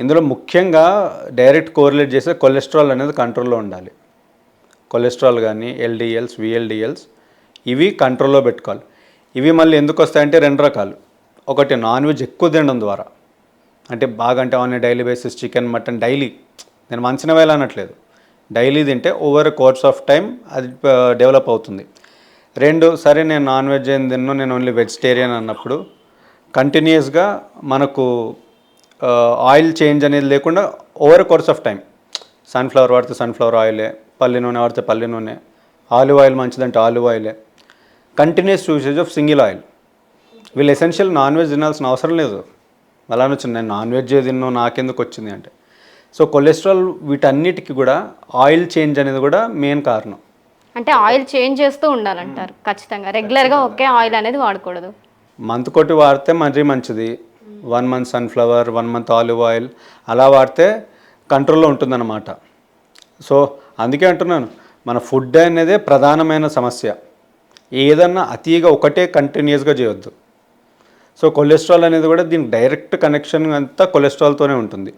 ఇందులో ముఖ్యంగా direct correlate చేసే కొలెస్ట్రాల్ అనేది కంట్రోల్లో ఉండాలి. కొలెస్ట్రాల్ కానీ ఎల్డిఎల్స్ విఎల్డిఎల్స్ ఇవి కంట్రోల్లో పెట్టుకోవాలి. ఇవి మళ్ళీ ఎందుకు వస్తాయంటే రెండు రకాలు. ఒకటి నాన్ వెజ్ ఎక్కువ తినడం ద్వారా. అంటే బాగా అంటే on daily basis chicken mutton daily. నేను మంచిన వేళ అనట్లేదు. డైలీ తింటే ఓవర్ కోర్స్ ఆఫ్ టైం అది డెవలప్ అవుతుంది. రెండు సరే నేను నాన్ వెజ్ ఏం తిన్నాను నేను ఓన్లీ వెజిటేరియన్ అన్నప్పుడు కంటిన్యూస్గా మనకు ఆయిల్ చేంజ్ అనేది లేకుండా over course of time. Sunflower వాడితే సన్ఫ్లవర్ ఆయిలే పల్లి నూనె వాడితే పల్లి నూనె ఆలివ్ ఆయిల్ మంచిదంటే olive ఆయిలే. Continuous usage of single oil వీళ్ళు ఎసెన్షియల్ నాన్ వెజ్ తినాల్సిన అవసరం లేదు. అలా వచ్చింది నేను నాన్ వెజ్ తిన్నాను నాకెందుకు వచ్చింది అంటే. సో కొలెస్ట్రాల్ వీటన్నిటికీ కూడా ఆయిల్ చేంజ్ అనేది కూడా మెయిన్ కారణం. అంటే ఆయిల్ చేంజ్ చేస్తూ ఉండాలంటారు ఖచ్చితంగా. రెగ్యులర్గా ఒకే ఆయిల్ అనేది వాడకూడదు. మంత్ కొట్టి వాడితే మరీ మంచిది. One month sunflower one month olive oil అలా వాడితే కంట్రోల్లో ఉంటుందన్నమాట. సో అందుకే అంటున్నాను మన ఫుడ్ అనేదే ప్రధానమైన సమస్య. ఏదన్నా అతిగా ఒకటే కంటిన్యూస్గా చేయొద్దు. సో కొలెస్ట్రాల్ అనేది కూడా దీనికి డైరెక్ట్ కనెక్షన్ అంతా కొలెస్ట్రాల్తోనే ఉంటుంది.